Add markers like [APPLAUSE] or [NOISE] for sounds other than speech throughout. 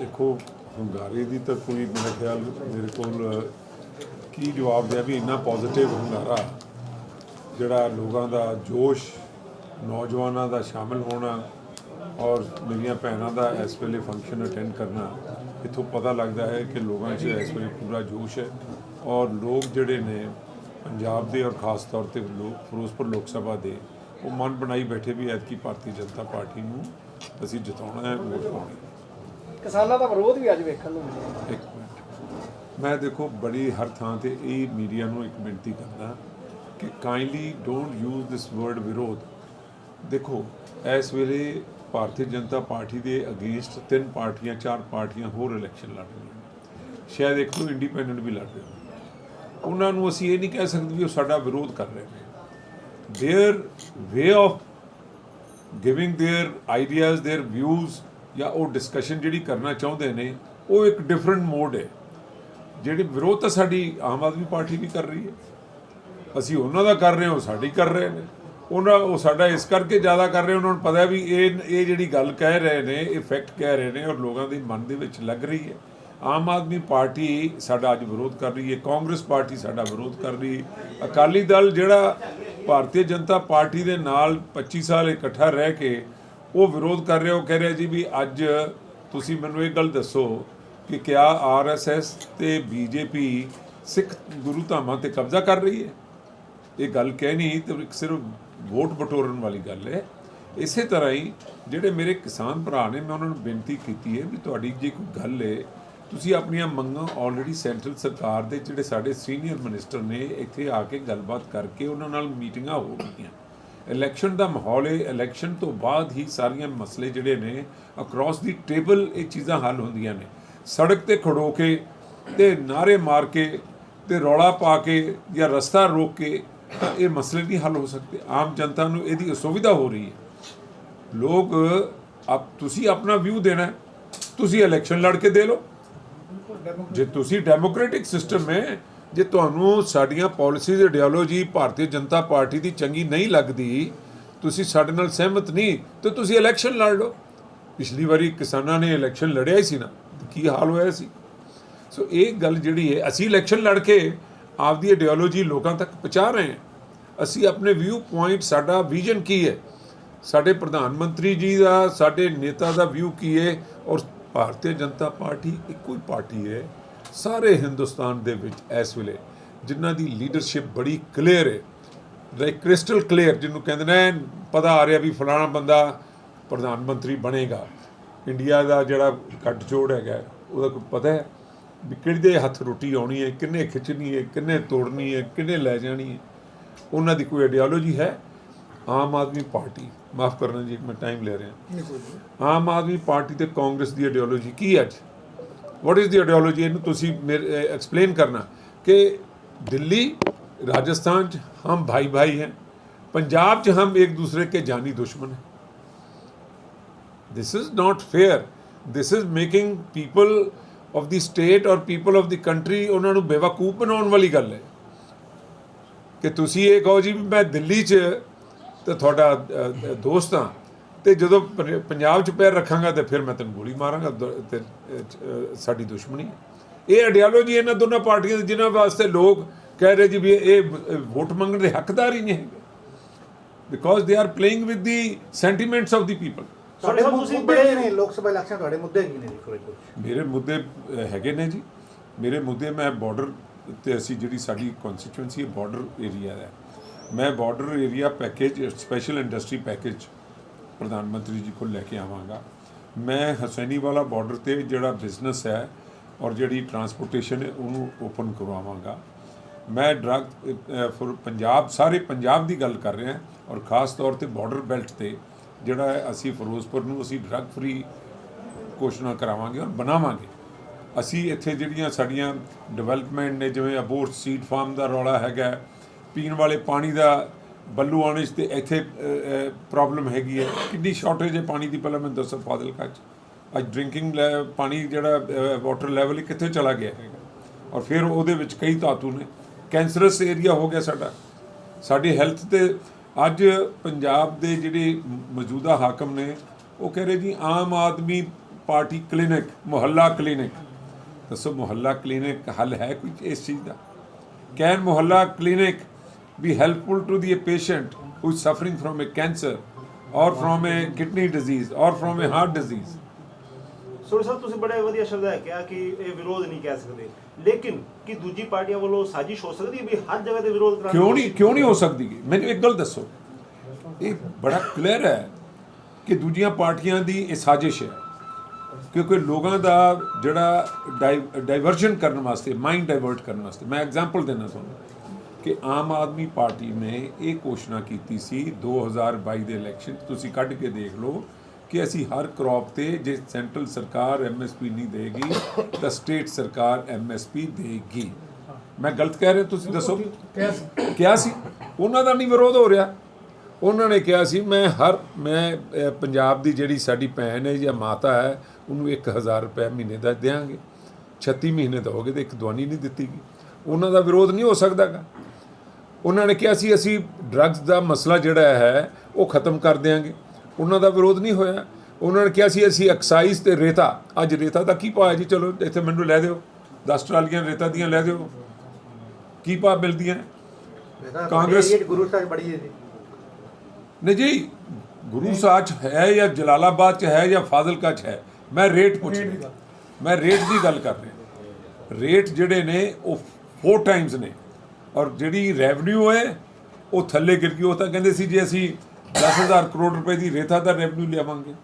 ਦੇਖੋ, ਹੁੰਗਾਰੇ ਦੀ ਤਾਂ ਕੋਈ ਮੇਰਾ ਖਿਆਲ ਮੇਰੇ ਕੋਲ ਕੀ ਜਵਾਬ ਦਿਆ ਵੀ ਇੰਨਾ ਪੋਜ਼ਿਟਿਵ ਹੁੰਗਾਰਾ, ਜਿਹੜਾ ਲੋਕਾਂ ਦਾ ਜੋਸ਼, ਨੌਜਵਾਨਾਂ ਦਾ ਸ਼ਾਮਲ ਹੋਣਾ ਔਰ ਮੇਰੀਆਂ ਭੈਣਾਂ ਦਾ ਇਸ ਵੇਲੇ ਫੰਕਸ਼ਨ ਅਟੈਂਡ ਕਰਨਾ, ਇਥੋਂ ਪਤਾ ਲੱਗਦਾ ਹੈ ਕਿ ਲੋਕਾਂ 'ਚ ਇਸ ਵੇਲੇ ਪੂਰਾ ਜੋਸ਼ ਹੈ ਔਰ ਲੋਕ ਜਿਹੜੇ ਨੇ ਪੰਜਾਬ ਦੇ ਔਰ ਖਾਸ ਤੌਰ ਤੇ ਲੋਕ, ਫਿਰੋਜ਼ਪੁਰ ਲੋਕ ਸਭਾ ਦੇ, ਉਹ ਮਨ ਬਣਾਈ ਬੈਠੇ ਵੀ ਐਤਕੀ ਭਾਰਤੀ ਜਨਤਾ ਪਾਰਟੀ ਨੂੰ ਅਸੀਂ ਜਿਤਾਉਣਾ ਹੈ, ਵੋਟ ਪਾਉਣੀ ਕਿਸਾਨਾਂ ਦਾ ਵਿਰੋਧ ਵੀ ਅੱਜ ਵੇਖਣ ਨੂੰ ਮਿਲਿਆ। ਇੱਕ ਮਿੰਟ। ਮੈਂ ਦੇਖੋ ਬੜੀ ਹਰ ਥਾਂ ਤੇ ਇਹ ਮੀਡੀਆ ਨੂੰ ਇੱਕ ਬੇਨਤੀ ਕਰਦਾ ਕਿ kindly don't use this word ਵਿਰੋਧ। ਦੇਖੋ ਇਸ ਵੇਲੇ ਭਾਰਤੀ ਜਨਤਾ ਪਾਰਟੀ ਦੇ ਅਗੇਂਸਟ ਤਿੰਨ ਪਾਰਟੀਆਂ ਚਾਰ ਪਾਰਟੀਆਂ ਹੋਰ ਇਲੈਕਸ਼ਨ ਲੜ ਰਹੀਆਂ ਸ਼ਾਇਦ ਇੱਕ ਨੂੰ ਇੰਡੀਪੈਂਡੈਂਟ ਵੀ ਲੜ ਰਹੇ ਉਹਨਾਂ ਨੂੰ ਅਸੀਂ ਇਹ ਨਹੀਂ ਕਹਿ ਸਕਦੇ ਵੀ ਉਹ ਸਾਡਾ ਵਿਰੋਧ ਕਰ ਰਹੇ ਨੇ। Their way of giving their ideas, their views ਜਾਂ ਉਹ ਡਿਸਕਸ਼ਨ ਜਿਹੜੀ ਕਰਨਾ ਚਾਹੁੰਦੇ ਨੇ, ਉਹ ਇੱਕ ਡਿਫਰੈਂਟ ਮੋਡ ਹੈ। ਜਿਹੜੀ ਵਿਰੋਧ ਤਾਂ ਸਾਡੀ ਆਮ ਆਦਮੀ ਪਾਰਟੀ ਵੀ ਕਰ ਰਹੀ ਹੈ। ਅਸੀਂ ਉਹਨਾਂ ਦਾ ਕਰ ਰਹੇ ਹਾਂ, ਉਹ ਸਾਡੀ ਕਰ ਰਹੇ ਨੇ। ਉਹਨਾਂ, ਉਹ ਸਾਡਾ ਇਸ ਕਰਕੇ ਜ਼ਿਆਦਾ ਕਰ ਰਹੇ, ਉਹਨਾਂ ਨੂੰ ਪਤਾ ਵੀ ਇਹ ਇਹ ਜਿਹੜੀ ਗੱਲ ਕਹਿ ਰਹੇ ਨੇ ਇਫੈਕਟ ਕਹਿ ਰਹੇ ਨੇ ਔਰ ਲੋਕਾਂ ਦੇ ਮਨ ਦੇ ਵਿੱਚ ਲੱਗ ਰਹੀ ਹੈ। ਆਮ ਆਦਮੀ ਪਾਰਟੀ ਸਾਡਾ ਅੱਜ ਵਿਰੋਧ ਕਰ ਰਹੀ ਹੈ, ਕਾਂਗਰਸ ਪਾਰਟੀ ਸਾਡਾ ਵਿਰੋਧ ਕਰ ਰਹੀ ਹੈ। ਅਕਾਲੀ ਦਲ ਜਿਹੜਾ ਭਾਰਤੀ ਜਨਤਾ ਪਾਰਟੀ ਦੇ ਨਾਲ 25 ਸਾਲ ਇਕੱਠਾ ਰਹਿ ਕੇ ਉਹ ਵਿਰੋਧ ਕਰ ਰਿਹਾ ਉਹ ਕਹਿ ਰਿਹਾ ਜੀ ਵੀ ਅੱਜ ਤੁਸੀਂ ਮੈਨੂੰ ਇਹ ਗੱਲ ਦੱਸੋ ਕਿ ਕਿਆ ਆਰਐਸਐਸ ਤੇ ਬੀਜੇਪੀ ਸਿੱਖ ਗੁਰੂ ਧਾਮਾਂ ਤੇ ਕਬਜ਼ਾ ਕਰ ਰਹੀ ਹੈ? ਇਹ ਗੱਲ ਕਹਿਣੀ ਤੇ ਸਿਰਫ ਵੋਟ ਬਟੋਰਨ ਵਾਲੀ ਗੱਲ ਹੈ। ਇਸੇ ਤਰ੍ਹਾਂ ਹੀ ਜਿਹੜੇ ਮੇਰੇ ਕਿਸਾਨ ਭਰਾ ਨੇ, ਮੈਂ ਉਹਨਾਂ ਨੂੰ ਬੇਨਤੀ ਕੀਤੀ ਹੈ ਵੀ ਤੁਹਾਡੀ ਜੇ ਕੋਈ ਗੱਲ ਹੈ, ਤੁਸੀਂ ਆਪਣੀਆਂ ਮੰਗਾਂ ਆਲਰੇਡੀ ਸੈਂਟਰਲ ਸਰਕਾਰ ਦੇ, ਜਿਹੜੇ ਸਾਡੇ ਸੀਨੀਅਰ ਮਿਨਿਸਟਰ ਨੇ, ਇੱਥੇ ਆ ਕੇ ਗੱਲਬਾਤ ਕਰਕੇ ਉਹਨਾਂ ਨਾਲ ਮੀਟਿੰਗਾਂ ਹੋ ਗਈਆਂ ਇਲੈਕਸ਼ਨ ਦਾ ਮਾਹੌਲ ਹੈ ਇਲੈਕਸ਼ਨ ਤੋਂ ਬਾਅਦ ਹੀ ਸਾਰੀਆਂ ਮਸਲੇ ਜਿਹੜੇ ਨੇ ਅਕ੍ਰੋਸ ਦੀ ਟੇਬਲ ਇਹ ਚੀਜ਼ਾਂ ਹੱਲ ਹੁੰਦੀਆਂ ਨੇ। ਸੜਕ ਤੇ ਖੜੋ ਕੇ ਤੇ ਨਾਰੇ ਮਾਰ ਕੇ ਤੇ ਰੌਲਾ ਪਾ ਕੇ ਜਾਂ ਰਸਤਾ ਰੋਕ ਕੇ ਤਾਂ ਇਹ ਮਸਲੇ ਨਹੀਂ ਹੱਲ ਹੋ ਸਕਦੇ। ਆਮ ਜਨਤਾ ਨੂੰ ਇਹਦੀ ਅਸੁਵਿਧਾ ਹੋ ਰਹੀ ਹੈ। ਲੋਕ, ਆਪ, ਤੁਸੀਂ ਆਪਣਾ ਵਿਊ ਦੇਣਾ ਤੁਸੀਂ ਇਲੈਕਸ਼ਨ ਲੜ ਕੇ ਦੇ ਲਓ। ਜੇ ਤੁਸੀਂ ਡੈਮੋਕ੍ਰੈਟਿਕ ਸਿਸਟਮ ਹੈ ਜੇ ਤੁਹਾਨੂੰ ਸਾਡੀਆਂ ਪਾਲਿਸੀਜ਼ ਆਈਡੀਓਲੋਜੀ ਭਾਰਤੀ ਜਨਤਾ ਪਾਰਟੀ ਦੀ ਚੰਗੀ ਨਹੀਂ ਲੱਗਦੀ, ਤੁਸੀਂ ਸਾਡੇ ਨਾਲ ਸਹਿਮਤ ਨਹੀਂ, ਤੇ ਤੁਸੀਂ ਇਲੈਕਸ਼ਨ ਲੜ ਲਓ। ਪਿਛਲੀ ਵਾਰੀ ਕਿਸਾਨਾਂ ਨੇ ਇਲੈਕਸ਼ਨ ਲੜਿਆ ਹੀ ਸੀ ਨਾ ਕੀ ਹਾਲ ਹੋਇਆ ਸੀ? ਸੋ ਇਹ ਗੱਲ ਜਿਹੜੀ ਹੈ, ਅਸੀਂ ਇਲੈਕਸ਼ਨ ਲੜ ਕੇ ਆਪਦੀ ਆਈਡੀਓਲੋਜੀ ਲੋਕਾਂ ਤੱਕ ਪਹੁੰਚਾ ਰਹੇ ਹਾਂ। ਅਸੀਂ ਆਪਣੇ ਵਿਊ ਪੁਆਇੰਟ ਸਾਡਾ ਵਿਜ਼ਨ ਕੀ ਹੈ? ਸਾਡੇ ਪ੍ਰਧਾਨ ਮੰਤਰੀ ਜੀ ਦਾ, ਸਾਡੇ ਨੇਤਾ ਦਾ ਵਿਊ ਕੀ ਹੈ? ਔਰ ਭਾਰਤੀ ਜਨਤਾ ਪਾਰਟੀ ਇੱਕੋ ਹੀ ਪਾਰਟੀ ਹੈ। ਸਾਰੇ ਹਿੰਦੁਸਤਾਨ ਦੇ ਵਿੱਚ ਇਸ ਵੇਲੇ ਜਿਨ੍ਹਾਂ ਦੀ ਲੀਡਰਸ਼ਿਪ ਬੜੀ ਕਲੀਅਰ ਹੈ ਲਾਈਕ ਕ੍ਰਿਸਟਲ ਕਲੀਅਰ ਜਿਹਨੂੰ ਕਹਿੰਦੇ ਨੇ ਪਤਾ ਆ ਰਿਹਾ ਵੀ ਫਲਾਣਾ ਬੰਦਾ ਪ੍ਰਧਾਨ ਮੰਤਰੀ ਬਣੇਗਾ। ਇੰਡੀਆ ਦਾ ਜਿਹੜਾ ਕੱਟ ਜੋੜ ਹੈਗਾ ਉਹਦਾ ਕੋਈ ਪਤਾ ਹੈ ਵੀ ਕਿਹਦੇ ਹੱਥ ਰੋਟੀ ਆਉਣੀ ਹੈ ਕਿੰਨੇ ਖਿੱਚਣੀ ਹੈ ਕਿੰਨੇ ਤੋੜਨੀ ਹੈ ਕਿੰਨੇ ਲੈ ਜਾਣੀ ਹੈ। ਉਹਨਾਂ ਦੀ ਕੋਈ ਆਈਡੀਓਲੋਜੀ ਹੈ ਆਮ ਆਦਮੀ ਪਾਰਟੀ। ਮਾਫ ਕਰਨਾ ਜੀ ਮੈਂ ਟਾਈਮ ਲੈ ਰਿਹਾ। ਆਮ ਆਦਮੀ ਪਾਰਟੀ ਤੇ ਕਾਂਗਰਸ ਦੀ ਆਈਡੀਓਲੋਜੀ ਕੀ ਹੈ ਅੱਜ? ਵਾਟ ਇਜ਼ ਦੀ ਆਈਡੀਓਲੋਜੀ ਇਹਨੂੰ ਤੁਸੀਂ ਐਕਸਪਲੇਨ ਕਰਨਾ ਕਿ ਦਿੱਲੀ राजस्थान च हम भाई भाई हैं पंजाब च हम एक दूसरे के जानी दुश्मन हैं this is not fair this is making people of the state और पीपल ऑफ द ਕੰਟਰੀ ਉਹਨਾਂ ਨੂੰ ਬੇਵਕੂਫ ਬਣਾਉਣ ਵਾਲੀ ਗੱਲ ਹੈ ਕਿ ਤੁਸੀਂ ਇਹ ਕਹੋ ਜੀ ਵੀ ਮੈਂ ਦਿੱਲੀ 'ਚ ਤੇ ਤੁਹਾਡਾ ਅ, ਅ, ਦੋਸਤ ਹਾਂ ਤੇ ਜਦੋਂ ਪੰਜ- ਪੰਜਾਬ 'ਚ ਪੈਰ ਰੱਖਾਂਗਾ ਤੇ ਫਿਰ ਮੈਂ ਤੈਨੂੰ ਗੋਲੀ ਮਾਰਾਂਗਾ ਤੇ ਸਾਡੀ ਦੁਸ਼ਮਣੀ। ਇਹ ਆਈਡੀਓਲੋਜੀ ਇਹਨਾਂ ਦੋਨਾਂ ਪਾਰਟੀਆਂ ਦੀ ਜਿਨ੍ਹਾਂ ਵਾਸਤੇ ਲੋਕ ਕਹਿ ਰਹੇ ਜੀ ਵੀ ਇਹ ਵੋਟ ਮੰਗਣ ਦੇ ਹੱਕਦਾਰ ਹੀ ਨਹੀਂ ਹੈਗੇ। Because they are playing with the sentiments of the people ਤੁਹਾਡੇ ਬੜੇ- ਨੇ? ਲੋਕ ਸਭਾ ਇਲੈਕਸ਼ਨ ਤੁਹਾਡੇ ਮੁੱਦੇ ਕੀ ਨੇ 'ਚ? ਮੇਰੇ ਮੁੱਦੇ ਹੈਗੇ ਨੇ ਜੀ। ਮੇਰੇ ਮੁੱਦੇ ਮੈਂ ਬਾਰਡਰ ਤੇ ਅਸੀਂ ਜਿਹੜੀ ਸਾਡੀ ਕਨਸਟੀਚੁਐਂਸੀ ਹੈ ਬਾਰਡਰ ਏਰੀਆ ਹੈ। ਮੈਂ border area package special industry package ਪ੍ਰਧਾਨ ਮੰਤਰੀ ਜੀ ਕੋਲ ਲੈ ਕੇ ਆਵਾਂਗਾ। ਮੈਂ ਹਸੈਨੀ ਵਾਲਾ ਬਾਰਡਰ ਤੇ ਜਿਹੜਾ ਬਿਜ਼ਨਸ ਹੈ ਔਰ ਜਿਹੜੀ ਟਰਾਂਸਪੋਰਟੇਸ਼ਨ ਹੈ, ਉਹਨੂੰ ਓਪਨ ਕਰਵਾਵਾਂਗਾ। ਮੈਂ ਡਰੱਗ ਫॉर ਪੰਜਾਬ, ਸਾਰੇ ਪੰਜਾਬ ਦੀ ਗੱਲ ਕਰ ਰਿਹਾ ਔਰ ਖਾਸ ਤੌਰ ਤੇ ਬਾਰਡਰ ਬੈਲਟ ਤੇ ਜਿਹੜਾ ਅਸੀਂ ਫਿਰੋਜ਼ਪੁਰ ਨੂੰ ਅਸੀਂ ਡਰੱਗ ਫ੍ਰੀ ਘੋਸ਼ਣਾ ਕਰਾਵਾਂਗੇ ਔਰ ਬਣਾਵਾਂਗੇ। ਅਸੀਂ ਇੱਥੇ ਜਿਹੜੀਆਂ ਸਾਡੀਆਂ ਡਿਵੈਲਪਮੈਂਟ ਨੇ, ਜਿਵੇਂ ਅਬੋਰਟ ਸੀਡ ਫਾਰਮ ਦਾ ਰੌਲਾ ਹੈਗਾ, ਪੀਣ ਵਾਲੇ ਪਾਣੀ ਦਾ ਬੱਲੂ ਆਣੇ 'ਚ ਤੇ ਇੱਥੇ ਪ੍ਰੋਬਲਮ ਹੈਗੀ ਹੈ। ਕਿੰਨੀ ਸ਼ਾਰਟੇਜ ਹੈ ਪਾਣੀ ਦੀ ਪਹਿਲਾਂ ਮੈਨੂੰ ਦੱਸੋ ਫਾਜ਼ਿਲਕਾ 'ਚ। ਅੱਜ ਡਰਿੰਕਿੰਗ ਪਾਣੀ ਜਿਹੜਾ ਵਾਟਰ ਲੈਵਲ ਕਿੱਥੇ ਚਲਾ ਗਿਆ ਹੈਗਾ। ਔਰ ਫਿਰ ਉਹਦੇ ਵਿੱਚ ਕਈ ਧਾਤੂ ਨੇ। ਕੈਂਸਰਸ ਏਰੀਆ ਹੋ ਗਿਆ ਸਾਡਾ। ਸਾਡੀ ਹੈਲਥ ਤੇ ਅੱਜ ਪੰਜਾਬ ਦੇ ਜਿਹੜੇ ਮੌਜੂਦਾ ਹਾਕਮ ਨੇ, ਉਹ ਕਹਿ ਰਹੇ ਜੀ, Aam Aadmi party clinic mohalla clinic ਦੱਸੋ ਮੁਹੱਲਾ ਕਲੀਨਿਕ ਹੱਲ ਹੈ ਕੋਈ ਇਸ ਚੀਜ਼ ਦਾ? ਕਹਿਣ mohalla clinic be helpful to the patient who is suffering from a cancer or from a kidney disease or from a heart disease. Sorry ਸਾਹਿਬ ਤੁਸੀਂ ਬੜੇ ਵਧੀਆ ਸ਼ਬਦ ਹੈ ਕਿਹਾ ਕਿ ਇਹ ਵਿਰੋਧ ਨਹੀਂ ਕਹਿ ਸਕਦੇ ਲੇਕਿਨ ਕਿ ਦੂਜੀ ਪਾਰਟੀਆਂ ਵੱਲੋਂ ਸਾਜ਼ਿਸ਼ ਹੋ ਸਕਦੀ ਹੈ ਵੀ ਹਰ ਜਗ੍ਹਾ ਤੇ ਵਿਰੋਧ ਕਰਾਉਣ ਕਿਉਂ ਨਹੀਂ ਕਿਉਂ ਨਹੀਂ ਹੋ ਸਕਦੀ? ਮੈਨੂੰ ਇੱਕ ਗੱਲ ਦੱਸੋ ਇਹ ਬੜਾ ਕਲੀਅਰ ਹੈ ਕਿ ਦੂਜੀਆਂ ਪਾਰਟੀਆਂ ਦੀ ਇਹ ਸਾਜ਼ਿਸ਼ ਹੈ ਕਿਉਂਕਿ ਲੋਕਾਂ ਦਾ ਜਿਹੜਾ ਡਾਈਵਰਜਨ ਕਰਨ ਵਾਸਤੇ ਮਾਈਂਡ ਡਾਈਵਰਟ ਕਰਨ ਵਾਸਤੇ ਮੈਂ ਐਗਜ਼ਾਮਪਲ ਦੇਣਾ ਤੁਹਾਨੂੰ ਕਿ ਆਮ ਆਦਮੀ ਪਾਰਟੀ ਨੇ ਇਹ ਘੋਸ਼ਣਾ ਕੀਤੀ ਸੀ 2022 ਦੇ ਇਲੈਕਸ਼ਨ ਤੁਸੀਂ ਕੱਢ ਕੇ ਦੇਖ ਲਓ ਕਿ ਅਸੀਂ ਹਰ ਕ੍ਰੌਪ ਤੇ ਜੇ ਸੈਂਟਰਲ ਸਰਕਾਰ ਐਮਐਸਪੀ ਨਹੀਂ ਦੇਗੀ ਤਾਂ ਸਟੇਟ ਸਰਕਾਰ ਐਮਐਸਪੀ ਦੇਗੀ। ਮੈਂ ਗਲਤ ਕਹਿ ਰਿਹਾ ਤੁਸੀਂ ਦੱਸੋ? ਕਿਹਾ ਸੀ। ਉਹਨਾਂ ਦਾ ਨਹੀਂ ਵਿਰੋਧ ਹੋ ਰਿਹਾ। ਉਹਨਾਂ ਨੇ ਕਿਹਾ ਸੀ ਮੈਂ ਹਰ ਮੈਂ ਪੰਜਾਬ ਦੀ ਜਿਹੜੀ ਸਾਡੀ ਭੈਣ ਹੈ ਜਾਂ ਮਾਤਾ ਹੈ ਉਹਨੂੰ 1000 ਰੁਪਏ ਮਹੀਨੇ ਦਾ ਦੇਾਂਗੇ। 36 ਮਹੀਨੇ ਤਾਂ ਹੋ ਗਏ ਤੇ ਇੱਕ ਦਵਾਨੀ ਨਹੀਂ ਦਿੱਤੀ ਗਈ। ਉਹਨਾਂ ਦਾ ਵਿਰੋਧ ਨਹੀਂ ਹੋ ਸਕਦਾਗਾ। ਉਹਨਾਂ ਨੇ ਕਿਹਾ ਸੀ ਅਸੀਂ ਡਰੱਗਸ ਦਾ ਮਸਲਾ ਜਿਹੜਾ ਹੈ ਉਹ ਖਤਮ ਕਰ ਦਿਆਂਗੇ। ਉਹਨਾਂ ਦਾ ਵਿਰੋਧ ਨਹੀਂ ਹੋਇਆ। ਉਹਨਾਂ ਨੇ ਕਿਹਾ ਸੀ ਅਸੀਂ ਐਕਸਾਈਜ਼ ਤੇ ਰੇਤਾ ਅੱਜ ਰੇਤਾ ਦਾ ਕੀ ਹੈ ਜੀ? ਚਲੋ ਇੱਥੇ ਮੈਨੂੰ ਲੈ ਦਿਓ। 10 ਟਰਾਲੀਆਂ ਰੇਤਾ ਦੀਆਂ ਲੈ ਦਿਓ। ਕੀ ਭਾਅ ਮਿਲਦੀਆਂ? ਕਾਂਗਰਸ- ਕਾਂਗਰਸ ਗੁਰੂ ਸਾਹਿਬ ਬੜੀ ਹੈ ਜੀ। ਨਹੀਂ ਜੀ ਗੁਰੂ ਸਾਹਿਬ 'ਚ ਹੈ ਜਾਂ ਜਲਾਲਾਬਾਦ ਚ ਹੈ ਜਾਂ ਫਾਜ਼ਿਲਕਾ ਚ ਹੈ? ਮੈਂ ਰੇਟ ਪੁੱਛ ਰਿਹਾ। ਮੈਂ ਰੇਟ ਦੀ ਗੱਲ ਕਰ ਰਿਹਾ। ਰੇਟ ਜਿਹੜੇ ਨੇ ਉਹ 4 ਟਾਈਮਸ ਨੇ। ਔਰ ਜਿਹੜੀ ਰੈਵਨਿਊ ਹੈ, ਉਹ ਥੱਲੇ ਗਿਰ ਗਈ। ਉਹ ਤਾਂ ਕਹਿੰਦੇ ਸੀ, ਜੇ ਅਸੀਂ 10000 ਕਰੋੜ ਰੁਪਏ ਦੀ ਰੇਤਾ ਦਾ ਰੈਵਨਿਊ ਲਿਆਵਾਂਗੇ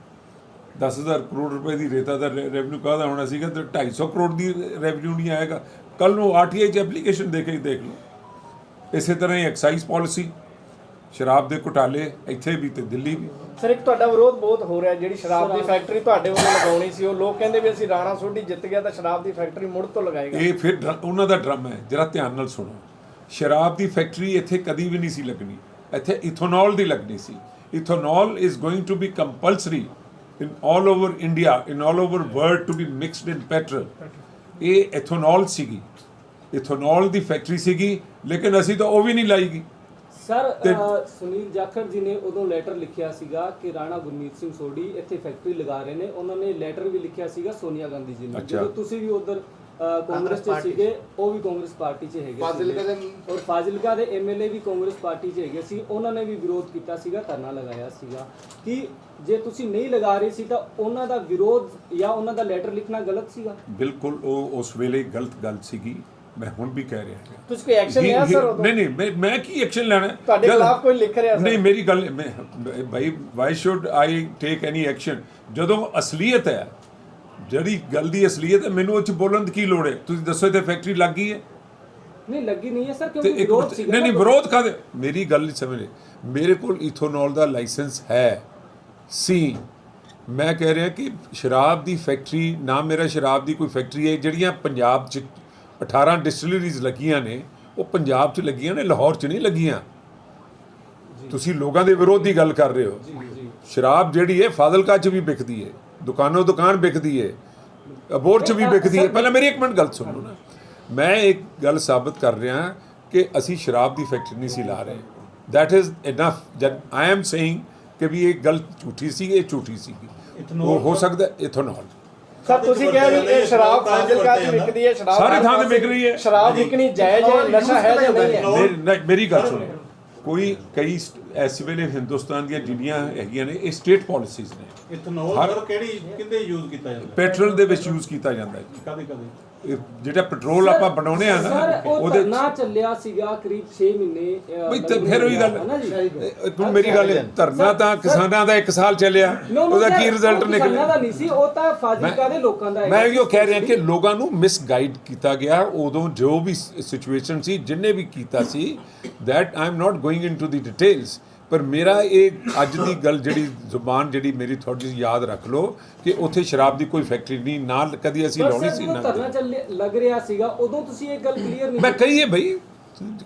10000 ਕਰੋੜ ਰੁਪਏ ਦੀ ਰੇਤਾ ਦਾ ਰੈਵਨਿਊ ਕਾਹਦਾ ਹੋਣਾ ਸੀਗਾ? ਤੇ 250 ਕਰੋੜ ਦੀ ਰੈਵਨਿਊ ਨਹੀਂ ਆਏਗਾ। ਕੱਲ ਨੂੰ ਆਰਟੀਆਈ ਚ ਐਪਲੀਕੇਸ਼ਨ ਦੇ ਕੇ ਦੇਖ ਲਓ। ਇਸੇ ਤਰ੍ਹਾਂ ਹੀ ਐਕਸਾਈਜ਼ ਪਾਲਿਸੀ ਸ਼ਰਾਬ ਦੇ ਘੁਟਾਲੇ ਇੱਥੇ ਵੀ ਤੇ ਦਿੱਲੀ ਵੀ। ਸਰ ਇੱਕ ਤੁਹਾਡਾ ਵਿਰੋਧ ਬਹੁਤ ਹੋ ਰਿਹਾ ਜਿਹੜੀ ਸ਼ਰਾਬ ਦੀ ਫੈਕਟਰੀ ਤੁਹਾਡੇ ਵੱਲੋਂ ਲਗਾਉਣੀ ਸੀ ਉਹ ਲੋਕ ਕਹਿੰਦੇ ਵੀ ਅਸੀਂ ਰਾਣਾ ਸੋਢੀ ਜਿੱਤ ਗਿਆ ਤਾਂ ਸ਼ਰਾਬ ਦੀ ਫੈਕਟਰੀ ਮੁੜ ਤੋਂ ਲਗਾਏਗਾ। ਇਹ ਫਿਰ ਡਰ- ਉਹਨਾਂ ਦਾ ਡਰਾਮਾ ਹੈ ਜਰਾ ਧਿਆਨ ਨਾਲ ਸੁਣੋ। ਸ਼ਰਾਬ ਦੀ ਫੈਕਟਰੀ ਇੱਥੇ ਕਦੀ ਵੀ ਨਹੀਂ ਸੀ ਲੱਗਣੀ। ਇੱਥੇ ਇਥੋਨੋਲ ਦੀ ਲੱਗਣੀ ਸੀ। Ethanol is going to be compulsory in all over India in all over world to be mixed in petrol ਇਹ ਇਥੋਨੋਲ ਸੀਗੀ। ਇਥੋਨੋਲ ਦੀ ਫੈਕਟਰੀ ਸੀਗੀ ਲੇਕਿਨ ਅਸੀਂ ਤਾਂ ਉਹ ਵੀ ਨਹੀਂ ਲਾਈਗੀ। ਸਰ ਸੁਨੀਲ ਜਾਖੜ ਜੀ ਨੇ ਉਦੋਂ ਲੈਟਰ ਲਿਖਿਆ ਸੀਗਾ ਕਿ ਰਾਣਾ ਗੁਰਮੀਤ ਸਿੰਘ ਸੋਢੀ ਇੱਥੇ ਫੈਕਟਰੀ ਲਗਾ ਰਹੇ ਨੇ। ਉਹਨਾਂ ਨੇ ਲੈਟਰ ਵੀ ਲਿਖਿਆ ਸੀਗਾ ਸੋਨੀਆ ਗਾਂਧੀ ਜੀ ਨੂੰ। ਜਦੋਂ ਤੁਸੀਂ ਵੀ ਉਧਰ ਕਾਂਗਰਸ 'ਚ ਸੀਗੇ ਉਹ ਵੀ ਕਾਂਗਰਸ ਪਾਰਟੀ 'ਚ ਹੈਗੇ ਫਾਜ਼ਿਲਕਾ ਦੇ ਔਰ ਫਾਜ਼ਿਲਕਾ ਦੇ ਐਮਐਲਏ ਵੀ ਕਾਂਗਰਸ ਪਾਰਟੀ 'ਚ ਹੈਗੇ ਸੀ। ਉਹਨਾਂ ਨੇ ਵੀ ਵਿਰੋਧ ਕੀਤਾ ਸੀਗਾ ਧਰਨਾ ਲਗਾਇਆ ਸੀਗਾ। ਕਿ ਜੇ ਤੁਸੀਂ ਨਹੀਂ ਲਗਾ ਰਹੇ ਸੀ ਤਾਂ ਉਹਨਾਂ ਦਾ ਵਿਰੋਧ ਜਾਂ ਉਹਨਾਂ ਦਾ ਲੈਟਰ ਲਿਖਣਾ ਗਲਤ ਸੀਗਾ? ਬਿਲਕੁਲ ਉਹ ਉਸ ਵੇਲੇ ਗਲਤ ਗੱਲ ਸੀਗੀ। ਮੈਂ ਹੁਣ ਵੀ ਕਹਿ ਰਿਹਾ। ਹਾਂ ਤੁਸੀਂ ਕੋਈ ਐਕਸ਼ਨ ਲਿਆ ਸਰ ਉਦੋਂ? ਨਹੀਂ ਨਹੀਂ ਮੈਂ ਮੈਂ ਕੀ ਐਕਸ਼ਨ ਲੈਣਾ ਹੈ? ਤੁਹਾਡੇ ਜਦ- ਖਿਲਾਫ ਕੋਈ ਲਿਖ ਰਿਹਾ ਸਰ? ਨਹੀਂ ਮੇਰੀ ਗੱਲ ਮੈਂ ਭਾਈ why should I take any action ਜਦੋਂ ਅਸਲੀਅਤ ਹੈ ਜਿਹੜੀ ਗੱਲ ਦੀ ਅਸਲੀਅਤ ਹੈ ਮੈਨੂੰ ਉਹ ਚ ਬੋਲਣ ਦੀ ਕੀ ਲੋੜ ਹੈ? ਤੁਸੀਂ ਦੱਸੋ ਇੱਥੇ ਫੈਕਟਰੀ ਲੱਗ ਗਈ ਹੈ? ਨਹੀਂ ਲੱਗੀ ਨਹੀਂ ਹੈ ਸਰ ਤੇ ਕਿਉਂਕਿ ਇੱਕ ਵਿਰੋਧ ਸੀਗਾ ਨਹੀਂ ਨਹੀਂ ਨਾ। ਵਿਰੋਧ ਕਾਦੇ ਮੇਰੀ ਗੱਲ ਨਹੀਂ ਸਮਝੇ ਮੇਰੇ ਕੋਲ ਇਥੋਨੋਲ ਦਾ ਲਾਇਸੈਂਸ ਹੈ। ਸੀ ਮੈਂ ਕਹਿ ਰਿਹਾ ਕਿ ਸ਼ਰਾਬ ਦੀ ਫੈਕਟਰੀ ਨਾ ਮੇਰਾ ਸ਼ਰਾਬ ਦੀ ਕੋਈ ਫੈਕਟਰੀ ਹੈ ਜਿਹੜੀਆਂ ਪੰਜਾਬ 'ਚ 18 ਡਿਸਟਿਲਰੀਜ਼ ਲੱਗੀਆਂ ਨੇ ਉਹ ਪੰਜਾਬ 'ਚ ਲੱਗੀਆਂ ਨੇ ਲਾਹੌਰ 'ਚ ਨਹੀਂ ਲੱਗੀਆਂ। ਤੁਸੀਂ ਲੋਕਾਂ ਦੇ ਵਿਰੋਧ ਦੀ ਗੱਲ ਕਰ ਰਹੇ ਹੋ। ਸ਼ਰਾਬ ਜਿਹੜੀ ਹੈ ਫਾਜ਼ਿਲਕਾ 'ਚ ਵੀ ਵਿਕਦੀ ਹੈ ਦੁਕਾਨੋਂ ਦੁਕਾਨ ਵਿਕਦੀ ਹੈ ਅਬੋਰ 'ਚ ਵੀ ਵਿਕਦੀ ਹੈ। ਪਹਿਲਾਂ ਮੇਰੀ ਇੱਕ ਮਿੰਟ ਗੱਲ ਸੁਣੋ ਨਾ। ਮੈਂ ਇੱਕ ਗੱਲ ਸਾਬਤ ਕਰ ਰਿਹਾ ਕਿ ਅਸੀਂ ਸ਼ਰਾਬ ਦੀ ਫੈਕਟਰੀ ਨਹੀਂ ਸੀ ਲਾ ਰਹੇ। That is enough. ਜਦ ਆਈ ਐਮ ਸੇਇੰਗ ਕਿ ਵੀ ਇਹ ਗੱਲ ਝੂਠੀ ਸੀ ਇਹ ਝੂਠੀ ਸੀ। ਉਹ ਹੋ ਸਕਦਾ ਇਥੋਨੋਲ। ਸਰ ਤੁਸੀਂ ਕਿਹਾ ਵੀ ਇਹ ਸ਼ਰਾਬ ਫਾਜ਼ਿਲਕਾ ਚ ਵਿਕਦੀ ਹੈ ਸ਼ਰਾਬ ਸਾਰੇ ਥਾਂ ਤੇ ਵਿਕ ਰਹੀ ਹੈ। ਸ਼ਰਾਬ ਵਿਕਣੀ ਜਾਇਜ਼ ਹੈ ਨਸ਼ਾ ਹੈ ਜਾਂ ਨਹੀਂ ਹੈ? ਮੇਰੀ ਗੱਲ ਸੁਣੋ। ਕੋਈ ਕਈ ਸ- ਇਸ ਵੇਲੇ ਹਿੰਦੁਸਤਾਨ ਦੀਆਂ ਜਿੰਨੀਆਂ ਹੈਗੀਆਂ ਨੇ ਇਹ ਸਟੇਟ ਪਾਲਿਸੀਜ਼ ਨੇ। ਇਥਨੋਲ ਹਰ- ਸਰ ਕਿਹੜੀ ਕਿੰਦੇ ਯੂਜ਼ ਕੀਤਾ ਜਾਂਦਾ? ਪੈਟਰੋਲ ਦੇ ਵਿੱਚ ਯੂਜ਼ ਕੀਤਾ ਜਾਂਦਾ ਹੈ। ਕਦੇ ਕਦੇ। ਜਿਹੜਾ ਪੈਟਰੋਲ ਆਪਾਂ ਬਣਾਉਨੇ ਆ ਨਾ ਸਰ ਉਹ ਉਹਦੇ ਧਰਨਾ ਚੱਲਿਆ ਸੀਗਾ ਕਰੀਬ 6 ਮਹੀਨੇ ਬਈ ਤੇ ਫਿਰ ਉਹੀ ਗੱਲ ਨਾ ਹੁਣ ਮੇਰੀ ਗੱਲ ਧਰਨਾ ਤਾਂ ਕਿਸਾਨਾਂ ਦਾ 1 ਸਾਲ ਚੱਲਿਆ ਉਹਦਾ ਕੀ ਰਿਜ਼ਲਟ ਉਹ ਕਿਸਾਨਾਂ ਨਿਕਲਿਆ? ਦਾ ਨਹੀਂ ਸੀ ਉਹ ਤਾਂ ਫਾਜ਼ਿਲਕਾ ਦੇ ਲੋਕਾਂ ਦਾ ਮੈਂ ਇਹੋ ਕਹਿ ਰਿਹਾ ਕਿ ਲੋਕਾਂ ਨੂੰ ਮਿਸਗਾਈਡ ਕੀਤਾ ਗਿਆ ਉਦੋਂ ਜੋ ਵੀ ਸਿਚੁਏਸ਼ਨ ਸੀ ਜਿੰਨੇ ਵੀ ਕੀਤਾ ਸੀ that I am not going into the details ਪਰ ਮੇਰਾ ਇਹ ਅੱਜ ਦੀ ਗੱਲ ਜਿਹੜੀ ਜ਼ੁਬਾਨ ਜਿਹੜੀ ਮੇਰੀ ਥੋੜੀ ਜਿਹੀ ਯਾਦ ਰੱਖ ਲਓ ਕਿ ਉੱਥੇ ਸ਼ਰਾਬ ਦੀ ਕੋਈ ਫੈਕਟਰੀ ਨਹੀਂ ਨਾਲ ਕਦੀ ਅਸੀਂ ਲਾਉਣੀ ਸੀ ਨਾ ਧਰਨਾ ਚੱਲ ਲੱਗ ਰਿਹਾ ਸੀਗਾ ਉਦੋਂ ਤੁਸੀਂ ਇਹ ਗੱਲ ਕਲੀਅਰ ਨਹੀਂ ਮੈਂ ਕਹੀਏ ਭਾਈ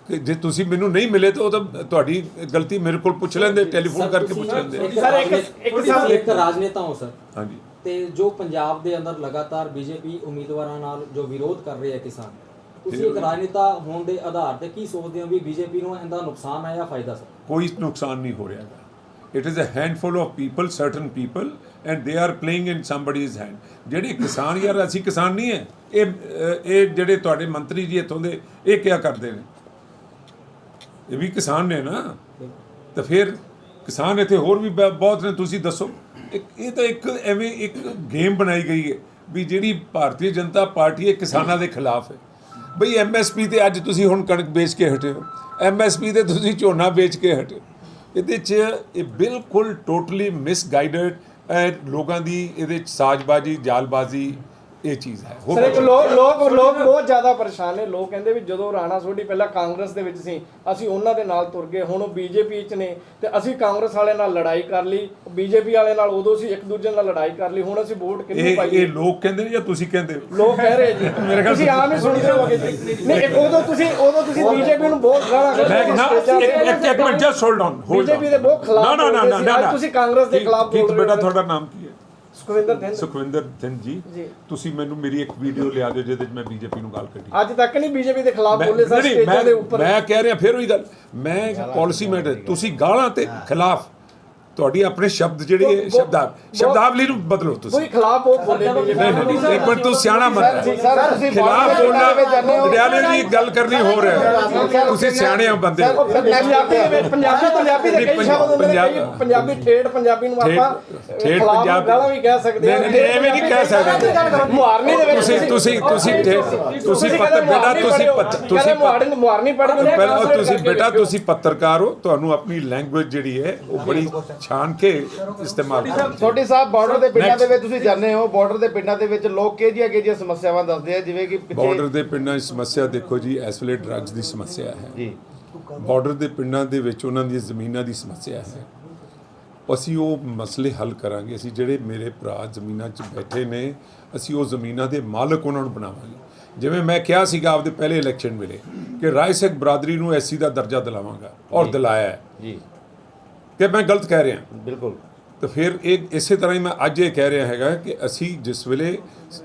ਕਿ ਜੇ ਤੁਸੀਂ ਮੈਨੂੰ ਨਹੀਂ ਮਿਲੇ ਤਾਂ ਉਹ ਤਾਂ ਤੁਹਾਡੀ ਗਲਤੀ ਮੇਰੇ ਕੋਲ ਪੁੱਛ ਲੈਂਦੇ ਟੈਲੀਫੋਨ ਕਰਕੇ ਪੁੱਛ ਲੈਂਦੇ। ਸਰ, ਇੱਕ- ਇੱਕ ਸਵਾਲ- ਇੱਕ ਰਾਜਨੇਤਾ ਹੋ ਸਰ। ਹਾਂਜੀ। ਤੇ ਜੋ ਪੰਜਾਬ ਦੇ ਅੰਦਰ ਲਗਾਤਾਰ ਬੀਜੇਪੀ ਉਮੀਦਵਾਰਾਂ ਨਾਲ ਜੋ ਵਿਰੋਧ ਕਰ ਰਹੇ ਆ ਕਿਸਾਨ ਤੁਸੀਂ ਇੱਕ ਰਾਜਨੇਤਾ ਹੋਣ ਦੇ ਆਧਾਰ ਤੇ ਕੀ ਸੋਚਦੇ ਹੋ ਵੀ ਬੀਜੇਪੀ ਨੂੰ ਇਹਦਾ ਨੁਕਸਾਨ ਹੈ ਜਾਂ ਫਾਇਦਾ ਸਰ? ਕੋਈ ਨੁਕਸਾਨ ਨਹੀਂ ਹੋ ਰਿਹਾ it is a handful of people certain people and they are playing in somebody's hand ਜਿਹੜੇ ਕਿਸਾਨ ਯਾਰ ਅਸੀਂ ਕਿਸਾਨ ਨਹੀਂ ਹੈ। ਇਹ ਇਹ ਜਿਹੜੇ ਤੁਹਾਡੇ ਮੰਤਰੀ ਜੀ ਇੱਥੋਂ ਦੇ, ਇਹ ਕਿਆ ਕਰਦੇ ਨੇ? ਇਹ ਵੀ ਕਿਸਾਨ ਨੇ ਨਾ। ਤਾਂ ਫਿਰ ਕਿਸਾਨ ਇੱਥੇ ਹੋਰ ਵੀ ਬਹੁਤ ਨੇ, ਤੁਸੀਂ ਦੱਸੋ। ਇਹ ਤਾਂ ਇੱਕ ਐਵੇਂ ਇੱਕ ਗੇਮ ਬਣਾਈ ਗਈ ਹੈ ਵੀ ਜਿਹੜੀ ਭਾਰਤੀ ਜਨਤਾ ਪਾਰਟੀ ਹੈ ਕਿਸਾਨਾਂ ਦੇ ਖਿਲਾਫ ਹੈ। ਬਈ ਐਮਐਸਪੀ ਤੇ ਅੱਜ ਤੁਸੀਂ ਹੁਣ ਕਣਕ ਵੇਚ ਕੇ ਹਟੇ ਹੋ। ਐਮਐਸਪੀ ਤੇ ਤੁਸੀਂ ਝੋਨਾ ਵੇਚ ਕੇ ਹਟੇ ਇਹਦੇ 'ਚ ਇਹ ਬਿਲਕੁਲ ਟੋਟਲੀ ਮਿਸਗਾਈਡਡ ਲੋਕਾਂ ਦੀ ਇਹਦੇ 'ਚ ਸਾਜ਼ਬਾਜ਼ੀ, ਜਾਲਬਾਜ਼ੀ ਇਹ ਚੀਜ਼ ਹੈ। ਹੋਰ ਸਰ ਇੱਕ ਕੁਛ ਲੋਕ ਲੋਕ ਲੋਕ ਬਹੁਤ ਜ਼ਿਆਦਾ ਪਰੇਸ਼ਾਨ ਨੇ। ਲੋਕ ਕਹਿੰਦੇ ਵੀ ਜਦੋਂ ਰਾਣਾ ਸੋਢੀ ਪਹਿਲਾਂ ਕਾਂਗਰਸ ਦੇ ਵਿੱਚ ਸੀ ਅਸੀਂ ਉਹਨਾਂ ਦੇ ਨਾਲ ਤੁਰ ਗਏ। ਹੁਣ ਉਹ ਬੀਜੇਪੀ 'ਚ ਨੇ ਤੇ ਅਸੀਂ ਕਾਂਗਰਸ ਵਾਲੇ ਨਾਲ ਲੜਾਈ ਕਰ ਲਈ ਬੀਜੇਪੀ ਵਾਲੇ ਨਾਲ ਉਦੋਂ ਸੀ ਇੱਕ ਦੂਜੇ ਨਾਲ ਲੜਾਈ ਕਰ ਲਈ ਹੁਣ ਅਸੀਂ ਵੋਟ ਕਿਹਨੂੰ ਇਹ ਪਾਈਏ? ਇਹ ਲੋਕ ਕਹਿੰਦੇ ਨੇ ਜਾਂ ਤੁਸੀਂ ਕਹਿੰਦੇ ਹੋ? ਲੋਕ ਕਹਿ ਰਹੇ ਜੀ। [LAUGHS] ਮੇਰੇ ਖਿਆਲ ਤੁਸੀਂ ਆਮ ਹੀ ਸੁਣਦੇ ਹੋਗੇ ਜੀ। ਨਹੀਂ ਇੱਕ ਉਦੋਂ ਤੁਸੀਂ ਉਦੋਂ ਤੁਸੀਂ ਬੀਜੇਪੀ ਨੂੰ ਬਹੁਤ ਗਾਲਾਂ ਮੈਂ ਕੱਢਦੇ ਨਾ। ਇੱਕ ਇੱਕ- ਇੱਕ minute just hold on BJP ਦੇ ਬਹੁਤ ਖਿਲਾਫ਼ ਨਾ ਨਾ ਨਾ ਨਾ ਤੁਸੀਂ ਕਾਂਗਰਸ ਦੇ ਖਿਲਾਫ਼ ਬੋਲ ਰਹੇ ਬੇਟਾ ਹੋ। ਤੁਹਾਡਾ ਨਾਮ ਕੀ? ਹੈ ਸੁਖਵਿੰਦਰ ਸਿੰਘ ਸੁਖਵਿੰਦਰ ਸਿੰਘ ਜੀ ਜੀ। ਤੁਸੀਂ ਮੈਨੂੰ ਮੇਰੀ ਇੱਕ ਵੀਡੀਓ ਲਿਆ ਦਿਓ ਜਿਹਦੇ ਵਿੱਚ ਮੈਂ ਬੀਜੇਪੀ ਨੂੰ ਗੱਲ ਕੱਢੀ। ਅੱਜ ਤੱਕ ਨਹੀਂ ਬੀਜੇਪੀ ਦੇ ਖਿਲਾਫ ਬੋਲੇ ਸਰ ਸਟੇਜਾਂ ਦੇ ਉੱਪਰ। ਮੈਂ ਕਹਿ ਰਿਹਾ ਫਿਰ ਉਹੀ ਗੱਲ। ਮੈਂ ਪਾਲਿਸੀ ਮੈਟਰ ਤੁਸੀਂ ਗਾਲਾਂ ਤੇ ਖਿਲਾਫ ਤੁਹਾਡੀ ਆਪਣੇ ਸ਼ਬਦ ਜਿਹੜੇ ਸ਼ਬਦਾਵ ਸ਼ਬਦਾਵਲੀ ਨੂੰ ਬਦਲੋ ਕੋਈ ਤੁਸੀਂ ਖਿਲਾਫ ਉਹ ਬੋਲੇ ਨਹੀਂ। ਨਹੀਂ ਨਹੀਂ, ਇੱਕ ਮਿੰਟ ਤੂੰ ਸਿਆਣਾ ਤੁਸੀਂ ਖਿਲਾਫ ਬੋਲਣਾ ਦਰਿਆਲੇ ਦੀ ਗੱਲ ਕਰਨੀ ਹੋ ਰਿਹਾ ਤੁਸੀਂ ਸਿਆਣੇ ਹੋ ਬੰਦੇ ਹੋ। ਪੰਜਾਬੀ ਪੰਜਾਬੀ ਪੰਜਾਬੀ ਦੇ ਕਈ ਸ਼ਬਦ ਹੁੰਦੇ ਕਈ ਪੰਜਾਬ- ਪੰਜਾਬੀ ਠੇਠ ਪੰਜਾਬੀ ਨੂੰ ਆਪਾਂ ਖਿਲਾਫ਼ ਪੰਜਾਬੀ- ਗਾਲਾਂ ਵੀ ਕਹਿ ਸਕਦੇ ਨਹੀਂ, ਨਹੀਂ, ਐਵੇਂ ਨਹੀਂ ਕਹਿ ਸਕਦੇ। ਮੁਹਾਰਨੀ ਦੇ ਵਿੱਚ ਤੁਸੀਂ ਤੁਸੀਂ ਤੁਸੀਂ ਤੁਸੀਂ ਪੱਤਰ ਬੇਟਾ ਤੁਸੀਂ ਪੱਤਰ ਤੁਸੀਂ ਮੁਹਾਰਨੀ ਮੁਹਾਰਨੀ ਪੜ੍ਹਦੇ ਪਹਿਲਾਂ ਤੁਸੀਂ ਬੇਟਾ ਤੁਸੀਂ ਪੱਤਰਕਾਰ ਹੋ। ਤੁਹਾਨੂੰ ਆਪਣੀ ਲੈਂਗੁਏਜ ਜਿਹੜੀ ਹੈ ਉਹ ਬੜੀ ਛਾਨ ਕੇ ਇਸਤੇਮਾਲ ਕਰੋ ਛੋਟੀ ਸਾਹਿਬ ਬਾਰਡਰ ਦੇ ਪਿੰਡਾਂ ਦੇ ਵਿੱਚ ਤੁਸੀਂ ਜਾਂਦੇ ਹੋ ਬਾਰਡਰ ਦੇ ਪਿੰਡਾਂ ਦੇ ਵਿੱਚ ਲੋਕ ਕਿਹੜੀਆਂ ਕਿਹੜੀਆਂ ਸਮੱਸਿਆਵਾਂ ਦੱਸਦੇ ਆ? ਜਿਵੇਂ ਕਿ ਪਿੱਛੇ ਬਾਰਡਰ ਦੇ ਪਿੰਡਾਂ ਦੀ ਸਮੱਸਿਆ ਦੇਖੋ ਜੀ ਇਸ ਵੇਲੇ ਡਰੱਗਸ ਦੀ ਸਮੱਸਿਆ ਹੈ। ਜੀ। ਬਾਰਡਰ ਦੇ ਪਿੰਡਾਂ ਦੇ ਵਿੱਚ ਉਹਨਾਂ ਦੀ ਜ਼ਮੀਨਾਂ ਦੀ ਸਮੱਸਿਆ ਹੈ। ਅਸੀਂ ਉਹ ਮਸਲੇ ਹੱਲ ਕਰਾਂਗੇ। ਅਸੀਂ ਜਿਹੜੇ ਮੇਰੇ ਭਰਾ ਜ਼ਮੀਨਾਂ 'ਚ ਬੈਠੇ ਨੇ ਅਸੀਂ ਉਹ ਜ਼ਮੀਨਾਂ ਦੇ ਮਾਲਕ ਉਹਨਾਂ ਨੂੰ ਬਣਾਵਾਂਗੇ। ਜਿਵੇਂ ਮੈਂ ਕਿਹਾ ਸੀਗਾ ਆਪਦੇ ਪਹਿਲੇ ਇਲੈਕਸ਼ਨ ਵੇਲੇ ਕਿ ਰਾਏ ਸਿੱਖ ਬਰਾਦਰੀ ਨੂੰ ਐਸੀ ਦਾ ਦਰਜਾ ਦਿਲਾਵਾਂਗਾ ਔਰ ਦਿਲਾਇਆ ਜੀ। ਕਿ ਮੈਂ ਗਲਤ ਕਹਿ ਰਿਹਾ। ਬਿਲਕੁਲ। ਤਾਂ ਫਿਰ ਇਹ ਇਸੇ ਤਰ੍ਹਾਂ ਹੀ ਮੈਂ ਅੱਜ ਇਹ ਕਹਿ ਰਿਹਾ ਹੈਗਾ ਕਿ ਅਸੀਂ ਜਿਸ ਵੇਲੇ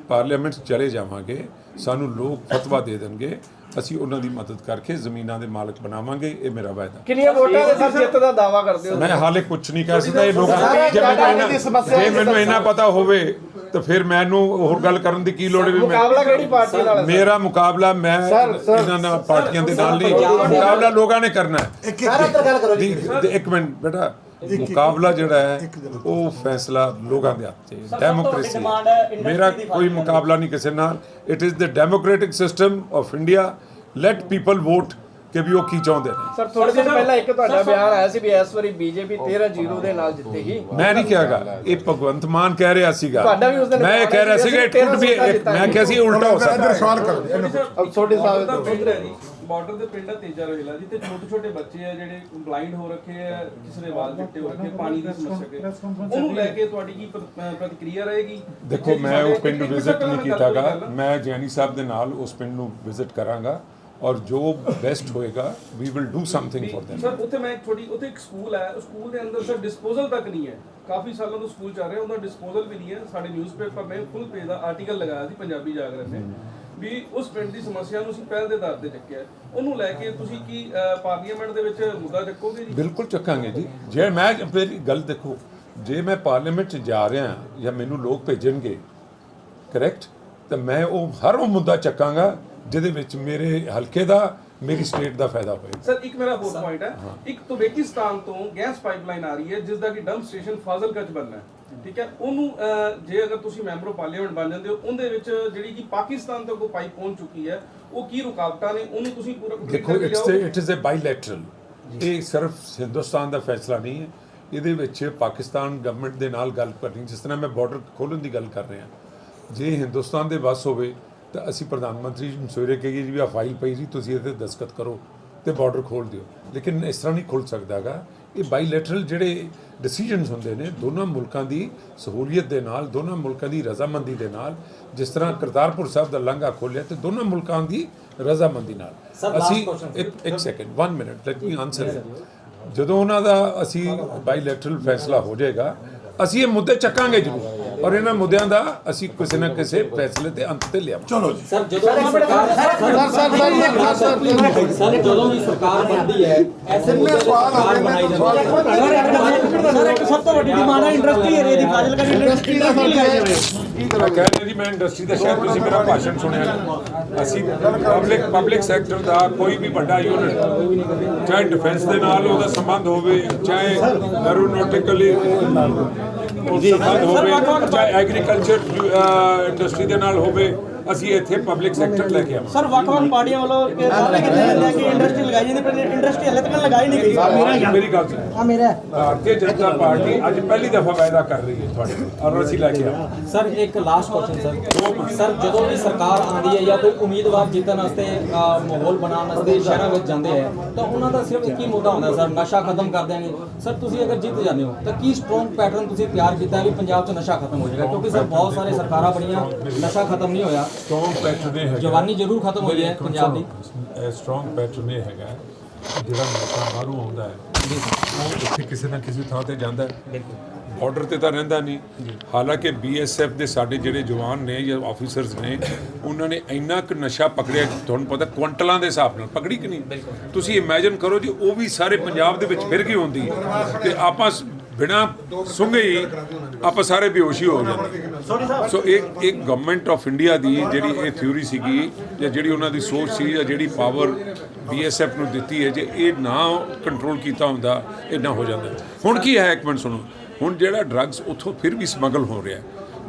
ਪਾਰਲੀਮੈਂਟ ਚਲੇ ਜਾਵਾਂਗੇ ਸਾਨੂੰ ਲੋਕ ਫਤਵਾ ਦੇ ਦੇਣਗੇ ਅਸੀਂ ਉਹਨਾਂ ਦੀ ਮਦਦ ਕਰਕੇ ਜ਼ਮੀਨਾਂ ਦੇ ਮਾਲਕ ਬਣਾਵਾਂਗੇ ਇਹ ਮੇਰਾ ਵਾਅਦਾ। ਕਿੰਨੀਆਂ ਵੋਟਾਂ ਦੇ ਸਰ ਜਿੱਤ ਦਾ ਦਾਵਾ ਕਰਦੇ ਹੋ? ਮੈਂ ਹਾਲੇ ਕੁਝ ਨਹੀਂ ਕਹਿ ਸਕਦਾ ਇਹ ਲੋਕ ਜੇ ਮੈਨੂੰ ਜੇ ਇੰਨਾ ਪਤਾ ਹੋਵੇ ਤਾਂ ਫਿਰ ਮੈਨੂੰ ਹੋਰ ਗੱਲ ਕਰਨ ਦੀ ਕੀ ਲੋੜ ਹੈ ਵੀ ਮੈਂ ਮੁਕਾਬਲਾ ਕਿਹੜੀ ਪਾਰਟੀ ਨਾਲ? ਮੇਰਾ ਮੁਕਾਬਲਾ ਮੈਂ ਇਹਨਾਂ ਨਾਲ ਪਾਰਟੀਆਂ ਦੇ ਨਾਲ ਨਹੀਂ। ਮੁਕਾਬਲਾ ਲੋਕਾਂ ਨੇ ਕਰਨਾ ਹੈ। ਸਾਰਾ ਤਾਂ ਗੱਲ ਕਰੋ ਜੀ। ਦੀ- ਦੀ- ਇੱਕ ਮਿੰਟ ਬੇਟਾ। ਮੁਕਾਬਲਾ ਜਿਹੜਾ ਹੈ ਉਹ ਫੈਸਲਾ ਲੋਕਾਂ ਦੇ ਹੱਥ 'ਚ ਹੈ। ਡੈਮੋਕ੍ਰੇਸੀ ਮੇਰਾ ਕੋਈ ਮੁਕਾਬਲਾ ਨਹੀਂ ਕਿਸੇ ਨਾਲ। It is the democratic system of India let people vote ਕਿ ਵੀ ਉਹ ਕੀ ਚਾਹੁੰਦੇ ਨੇ। ਸਰ ਥੋੜੇ ਦਿਨ ਪਹਿਲਾਂ ਇੱਕ ਤੁਹਾਡਾ ਬਿਆਨ ਆਇਆ ਸੀ ਵੀ ਇਸ ਵਾਰੀ ਬੀਜੇਪੀ 13-0 ਦੇ ਨਾਲ ਜਿੱਤੇਗੀ। ਮੈਂ ਨਹੀਂ ਕਿਹਾਗਾ ਇਹ ਭਗਵੰਤ ਮਾਨ ਕਹਿ ਰਿਹਾ ਸੀਗਾ। ਤੁਹਾਡਾ ਵੀ ਉਸ ਦਿਨ ਮੈਂ ਇਹ ਕਹਿ ਰਿਹਾ ਸੀਗਾ ਇਟ ਕੁਡ ਬੀ ਮੈਂ ਕਿਹਾ ਸੀ ਉਲਟਾ ਹੋ ਸਕਦਾ ਅਬ ਛੋਟੇ ਸਾਹਿਬ ਜੀ ਬਾਰਡਰ ਦੇ ਪਿੰਡ ਤੇਜਾ ਰੋਹਿਲਾ ਜੀ ਤੇ ਛੋਟੇ ਛੋਟੇ ਬੱਚੇ ਆ ਜਿਹੜੇ ਬਲਾਈਂਡ ਹੋ ਰੱਖੇ ਆ ਕਿਸੇ ਦੇ ਵਾਲ ਚਿੱਟੇ ਹੋ ਰੱਖੇ ਪਾਣੀ ਦੀ ਸਮੱਸਿਆ ਕੇ ਉਹਨੂੰ ਲੈ ਕੇ ਤੁਹਾਡੀ ਕੀ ਪ੍ਰਤੀਕਿਰਿਆ ਰਹੇਗੀ? ਦੇਖੋ ਮੈਂ ਉਹ ਪਿੰਡ ਵਿਜ਼ਿਟ ਨਹੀਂ ਕੀਤਾਗਾ। ਮੈਂ ਜੈਨੀ ਸਾਹਿਬ ਦੇ ਨਾਲ ਉਸ ਪਿੰਡ ਨੂੰ ਵਿਜ਼ਿਟ ਕਰਾਂਗਾ ਔਰ ਜੋ ਬੈਸਟ ਹੋਏਗਾ we will do something for them sir ਉੱਥੇ ਮੈਂ ਛੋਟੀ ਉੱਥੇ ਇੱਕ ਸਕੂਲ ਹੈ। ਉਸ ਸਕੂਲ ਦੇ ਅੰਦਰ ਸਰ ਡਿਸਪੋਜ਼ਲ ਤੱਕ ਨਹੀਂ ਹੈ। ਕਾਫੀ ਸਾਲਾਂ ਤੋਂ ਸਕੂਲ ਚੱਲ ਰਿਹਾ ਉਹਦਾ ਡਿਸਪੋਜ਼ਲ ਵੀ ਨਹੀਂ ਹੈ। ਸਾਡੇ ਨਿਊਜ਼ਪੇਪਰ ਨੇ ਫੁੱਲ ਪੇਜ ਦਾ ਆਰਟੀਕਲ ਲਗਾਇਆ ਸੀ ਪੰਜਾਬੀ ਜਾਗਰਣ ਨੇ। ਵੀ ਉਸ ਪਿੰਡ ਦੀ ਸਮੱਸਿਆ ਨੂੰ ਅਸੀਂ ਪਹਿਲ ਦੇ ਆਧਾਰ ਤੇ ਚੱਕਿਆ ਉਹਨੂੰ ਲੈ ਕੇ ਤੁਸੀਂ ਕੀ ਪਾਰਲੀਮੈਂਟ ਦੇ ਵਿੱਚ ਮੁੱਦਾ ਚੱਕੋਗੇ ਜੀ? ਬਿਲਕੁਲ ਚੱਕਾਂਗੇ ਜੀ। ਜੇ ਮੈਂ ਮੇਰੀ ਗੱਲ ਦੇਖੋ, ਜੇ ਮੈਂ ਪਾਰਲੀਮੈਂਟ 'ਚ ਜਾ ਰਿਹਾ ਜਾਂ ਮੈਨੂੰ ਲੋਕ ਭੇਜਣਗੇ ਕਰੈਕਟ ਤਾਂ ਮੈਂ ਉਹ ਹਰ ਉਹ ਮੁੱਦਾ ਚੱਕਾਂਗਾ, ਜਿਹਦੇ ਵਿੱਚ ਮੇਰੇ ਹਲਕੇ ਦਾ ਮੇਰੀ ਸਟੇਟ ਦਾ ਫਾਇਦਾ ਹੋਏ ਸਰ ਇੱਕ ਮੇਰਾ ਹੋਰ ਪੁਆਇੰਟ ਹੈ। ਇੱਕ ਤੁਰੇਕਿਸਤਾਨ ਤੋਂ ਗੈਸ ਪਾਈਪਲਾਈਨ ਆ ਰਹੀ ਹੈ ਜਿਸ ਦਾ ਕਿ ਡੰਪ ਸਟੇਸ਼ਨ ਫਾਜ਼ਿਲਕਾ ਚ ਬਣਨਾ ਹੈ। ਠੀਕ ਹੈ? ਉਹਨੂੰ ਜੇ ਅਗਰ ਤੁਸੀਂ ਮੈਂਬਰ ਪਾਰਲੀਮੈਂਟ ਬਣ ਜਾਂਦੇ ਹੋ ਉਹਦੇ ਵਿੱਚ ਜਿਹੜੀ ਕਿ ਪਾਕਿਸਤਾਨ ਤੋਂ ਕੋਈ ਪਾਈਪ ਪਹੁੰਚ ਚੁੱਕੀ ਹੈ ਉਹ ਕੀ ਰੁਕਾਵਟਾਂ ਨੇ ਉਹਨੂੰ ਤੁਸੀਂ ਪੂਰਾ ਦੇਖੋ it's? It is a bilateral ਇਹ ਸਿਰਫ ਹਿੰਦੁਸਤਾਨ ਦਾ ਫੈਸਲਾ ਨਹੀਂ ਹੈ। ਇਹਦੇ ਵਿੱਚ ਪਾਕਿਸਤਾਨ ਗਵਰਨਮੈਂਟ ਦੇ ਨਾਲ ਗੱਲ ਕਰਨੀ ਜਿਸ ਤਰ੍ਹਾਂ ਮੈਂ ਬਾਰਡਰ ਖੋਲਣ ਦੀ ਗੱਲ ਕਰ ਰਿਹਾ। ਜੇ ਹਿੰਦੁਸਤਾਨ ਦੇ ਵੱਸ ਹੋਵੇ ਤਾਂ ਅਸੀਂ ਪ੍ਰਧਾਨ ਮੰਤਰੀ ਜੀ ਨੂੰ ਸਵੇਰੇ ਕਹੀਏ ਜੀ ਵੀ ਆ ਫਾਈਲ ਪਈ ਜੀ ਤੁਸੀਂ ਇਹਦੇ ਦਸਤਖਤ ਕਰੋ ਤੇ ਬਾਰਡਰ ਖੋਲ ਦਿਓ। ਲੇਕਿਨ ਇਸ ਤਰ੍ਹਾਂ ਨਹੀਂ ਖੁੱਲ ਸਕਦਾਗਾ ਇਹ ਬਾਈਲੈਟਰਲ ਜਿਹੜੇ ਡਿਸੀਜਨਸ ਹੁੰਦੇ ਨੇ ਦੋਨਾਂ ਮੁਲਕਾਂ ਦੀ ਸਹੂਲੀਅਤ ਦੇ ਨਾਲ ਦੋਨਾਂ ਮੁਲਕਾਂ ਦੀ ਰਜ਼ਾਮੰਦੀ ਦੇ ਨਾਲ ਜਿਸ ਤਰ੍ਹਾਂ ਕਰਤਾਰਪੁਰ ਸਾਹਿਬ ਦਾ ਲੰਘਾ ਖੋਲਿਆ ਤੇ ਦੋਨਾਂ ਮੁਲਕਾਂ ਦੀ ਰਜ਼ਾਮੰਦੀ ਨਾਲ। ਅਸੀਂ ਇੱਕ second 1 minute let me answer ਜਦੋਂ ਉਹਨਾਂ ਦਾ ਅਸੀਂ ਬਾਈਲੈਟਰਲ ਫੈਸਲਾ ਹੋ ਜਾਏਗਾ ਅਸੀਂ ਇਹ ਮੁੱਦੇ ਚੱਕਾਂਗੇ ਜ਼ਰੂਰ ਔਰ ਇਹਨਾਂ ਮੁੱਦਿਆਂ ਦਾ ਅਸੀਂ ਕਿਸੇ ਨਾ ਕਿਸੇ ਫੈਸਲੇ ਤੇ ਅੰਤ ਤੇ ਲਿਆਵਾਂਗੇ ਚਲੋ ਜੀ ਸਰ ਜਦੋਂ ਵੀ ਸਰਕਾਰ sir sir sir sir sir ਜਦੋਂ ਵੀ ਸਰਕਾਰ ਬਣਦੀ ਹੈ ਐਸੇ ਮੁੱਦੇ ਸਰਕਾਰ ਬਣਾਈ ਜਾਂਦੀ ਹੈ ਸਰ ਇੱਕ ਸਭ ਤੋਂ ਵੱਡੀ ਡਿਮਾਂਡ ਹੈ ਇੰਡਸਟਰੀ ਏਰੀਆ ਦੀ ਫਾਜ਼ਿਲਕਾ ਦੀ ਇੰਡਸਟਰੀ ਦਾ ਕੀ ਲਗਾਇਆ ਜਾਵੇ ਮੈਂ ਕਹਿ ਰਿਹਾ ਜੀ ਮੈਂ ਇੰਡਸਟਰੀ ਦਾ ਸ਼ਾਇਦ ਤੁਸੀਂ ਮੇਰਾ ਭਾਸ਼ਣ ਸੁਣਿਆ ਨਹੀਂ। ਅਸੀਂ ਪਬਲਿਕ ਪਬਲਿਕ ਸੈਕਟਰ ਦਾ ਕੋਈ ਵੀ ਵੱਡਾ ਯੂਨਿਟ ਚਾਹੇ ਡਿਫੈਂਸ ਦੇ ਨਾਲ ਉਹਦਾ ਸੰਬੰਧ ਹੋਵੇ ਚਾਹੇ ਐਰੋਨੋਟਿਕਲੀ ਸੰਬੰਧ ਹੋਵੇ ਚਾਹੇ ਐਗਰੀਕਲਚਰ ਇੰਡਸਟਰੀ ਦੇ ਨਾਲ ਹੋਵੇ ਅਸੀਂ ਇੱਥੇ ਪਬਲਿਕ ਸੈਕਟਰ ਲੈ ਕੇ ਆਵਾਂਗੇ। ਸਰ ਵੱਖ ਵੱਖ ਪਾਰਟੀਆਂ ਵੱਲੋਂ ਇਹ ਦਾਅਵੇ ਕੀਤੇ ਜਾਂਦੇ ਆ ਕਿ ਇੰਡਸਟਰੀ ਲਗਾਈ ਜਾਂਦੀ ਪਰ ਇੰਡਸਟਰੀ ਹਲੇ ਤੱਕ ਲਗਾਈ ਨਹੀਂ ਗਈ। ਮੇਰੀ ਗੱਲ ਸੁਣੋ। ਆ ਮੇਰਾ। ਭਾਰਤੀ ਜਨਤਾ ਪਾਰਟੀ ਅੱਜ ਪਹਿਲੀ ਦਫਾ ਵਾਅਦਾ ਕਰ ਰਹੀ ਹੈ ਤੁਹਾਡੇ ਨਾਲ ਔਰ ਅਸੀਂ ਲੈ ਕੇ ਆਵਾਂਗੇ। ਸਰ ਇੱਕ ਲਾਸਟ ਕੁਐਸਚਨ ਸਰ। ਸਰ ਜਦੋਂ ਵੀ ਸਰਕਾਰ ਆਉਂਦੀ ਹੈ ਜਾਂ ਕੋਈ ਉਮੀਦਵਾਰ ਜਿੱਤਣ ਵਾਸਤੇ ਮਾਹੌਲ ਬਣਾਉਣ ਵਾਸਤੇ ਸ਼ਹਿਰਾਂ ਵਿੱਚ ਜਾਂਦੇ ਹੈ ਤਾਂ ਉਹਨਾਂ ਦਾ ਸਿਰਫ ਇੱਕ ਹੀ ਮੁੱਦਾ ਹੁੰਦਾ ਸਰ ਨਸ਼ਾ ਖਤਮ ਕਰ ਦਿਆਂਗੇ। ਸਰ ਤੁਸੀਂ ਅਗਰ ਜਿੱਤ ਜਾਂਦੇ ਹੋ ਤਾਂ ਕੀ ਸਟਰੋਂਗ ਪੈਟਰਨ ਤੁਸੀਂ ਤਿਆਰ ਕੀਤਾ ਹੈ ਵੀ ਪੰਜਾਬ 'ਚ ਨਸ਼ਾ ਖਤਮ ਹੋ ਜਾਏਗਾ? ਕਿਉਂਕਿ ਸਰ ਬਹੁਤ ਸਾਰੇ ਸਰਕਾਰਾਂ ਬਣੀਆਂ ਨਸ਼ਾ ਖਤਮ ਨਹੀਂ ਹੋਇਆ। ਸਟਰੋਂਗ ਪੈਟਰਨ ਹੈਗਾ। ਜਵਾਨੀ ਜ਼ਰੂਰ ਖਤਮ ਹੈ ਪੰਜਾਬ ਦੀ। ਇਹ ਸਟਰੋਂਗ ਪੈਟਰਨ ਹੈਗਾ। ਜਿਹੜਾ ਨਸ਼ਾ ਬਾਹਰੋਂ ਆਉਂਦਾ ਹੈ ਉਹ ਇੱਥੇ ਕਿਸੇ ਨਾ ਕਿਸੇ ਥਾਂ ਤੇ ਜਾਂਦਾ ਹੈ। ਬਾਰਡਰ ਤੇ ਤਾਂ ਰਹਿੰਦਾ ਨਹੀਂ। ਹਾਲਾਂਕਿ ਬੀਐਸਐਫ ਦੇ ਸਾਡੇ ਜਿਹੜੇ ਜਵਾਨ ਨੇ ਜਾਂ ਆਫੀਸਰਸ ਨੇ ਉਹਨਾਂ ਨੇ ਇੰਨਾ ਕੁ ਨਸ਼ਾ ਪਕੜਿਆ ਤੁਹਾਨੂੰ ਪਤਾ ਕੁਇੰਟਲਾਂ ਦੇ ਹਿਸਾਬ ਨਾਲ। ਪਕੜੀ ਕਿ ਨਹੀਂ? ਤੁਸੀਂ ਇਮੇਜਿਨ ਕਰੋ ਜੀ ਉਹ ਵੀ ਸਾਰੇ ਪੰਜਾਬ ਦੇ ਵਿੱਚ ਫਿਰ ਗਈ ਹੁੰਦੀ ਤੇ ਆਪਾਂ ਬਿਨਾ ਸੁੰਘੇ ਹੀ ਆਪਾਂ ਸਾਰੇ ਬੇਹੋਸ਼ ਹੀ ਹੋ ਜਾਂਦੇ ਸੋ ਇੱਕ ਇੱਕ ਗਵਰਨਮੈਂਟ ਆਫ ਇੰਡੀਆ ਦੀ ਜਿਹੜੀ ਇਹ ਥਿਊਰੀ ਸੀਗੀ ਜਾਂ ਜਿਹੜੀ ਉਹਨਾਂ ਦੀ ਸੋਚ ਸੀ ਜਾਂ ਜਿਹੜੀ ਪਾਵਰ ਬੀਐਸਐਫ ਨੂੰ ਦਿੱਤੀ ਹੈ, ਜੇ ਇਹ ਨਾ ਕੰਟਰੋਲ ਕੀਤਾ ਹੁੰਦਾ, ਇਹ ਨਾ ਹੋ ਜਾਂਦਾ। ਹੁਣ ਕੀ ਹੈ, ਇੱਕ ਮਿੰਟ ਸੁਣੋ। ਹੁਣ ਜਿਹੜਾ ਡਰੱਗਸ ਉੱਥੋਂ ਫਿਰ ਵੀ ਸਮਗਲ ਹੋ ਰਿਹਾ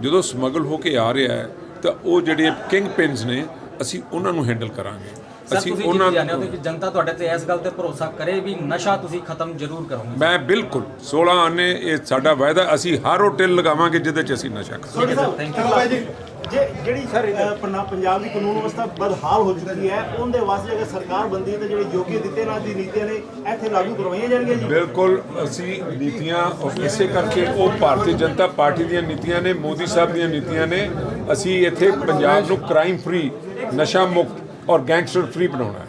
ਜਦੋਂ ਸਮਗਲ ਹੋ ਕੇ ਆ ਰਿਹਾ ਹੈ, ਤਾਂ ਉਹ ਜਿਹੜੇ ਕਿੰਗ ਪਿੰਸ ਨੇ, ਅਸੀਂ ਉਹਨਾਂ ਨੂੰ ਹੈਂਡਲ ਕਰਾਂਗੇ। ਸਰ ਤੁਸੀਂ ਜਿੱਤ ਜਾਂਦੇ ਹੋ ਕਿ ਜਨਤਾ ਤੁਹਾਡੇ ਤੇ ਇਸ ਗੱਲ ਤੇ ਭਰੋਸਾ ਕਰੇ ਵੀ ਨਸ਼ਾ ਤੁਸੀਂ ਖਤਮ ਜ਼ਰੂਰ ਕਰੋਗੇ? ਮੈਂ ਬਿਲਕੁਲ 16 ਆਨੇ ਇਹ ਸਾਡਾ ਵਾਅਦਾ ਅਸੀਂ ਹਰ ਉਹ ਟਿਲ ਲਗਾਵਾਂਗੇ ਜਿਹਦੇ ਚ ਅਸੀਂ ਨਸ਼ਾ ਕਰਾਂਗੇ ਸੋਢੀ ਸਾਹਿਬ ਜੇ ਜਿਹੜੀ ਪੰਜਾਬ ਦੀ ਕਾਨੂੰਨ ਵਿਵਸਥਾ ਬਦਹਾਲ ਹੋ ਚੁੱਕੀ ਹੈ ਉਹਦੇ ਵਾਸਤੇ ਅਗਰ ਸਰਕਾਰ ਬੰਦੀ ਤਾਂ ਜਿਹੜੇ ਯੋਗੀ ਦਿੱਤੇ ਨਾਲ ਦੀ ਨੀਤੀਆਂ ਨੇ ਇੱਥੇ ਲਾਗੂ ਕਰਵਾਈਆਂ ਜਾਣਗੀਆਂ ਜੀ? ਬਿਲਕੁਲ ਅਸੀਂ ਨੀਤੀਆਂ ਇਸੇ ਕਰਕੇ ਉਹ ਭਾਰਤੀ ਜਨਤਾ ਪਾਰਟੀ ਦੀਆਂ ਨੀਤੀਆਂ ਨੇ ਮੋਦੀ ਸਾਹਿਬ ਦੀਆਂ ਨੀਤੀਆਂ ਨੇ ਅਸੀਂ ਇੱਥੇ ਪੰਜਾਬ ਨੂੰ ਕ੍ਰਾਈਮ ਫ੍ਰੀ ਨਸ਼ਾ ਮੁਕਤ ਔਰ ਗੈਂਗਸਟਰ ਫ੍ਰੀ ਬਣਾਉਣਾ ਹੈ।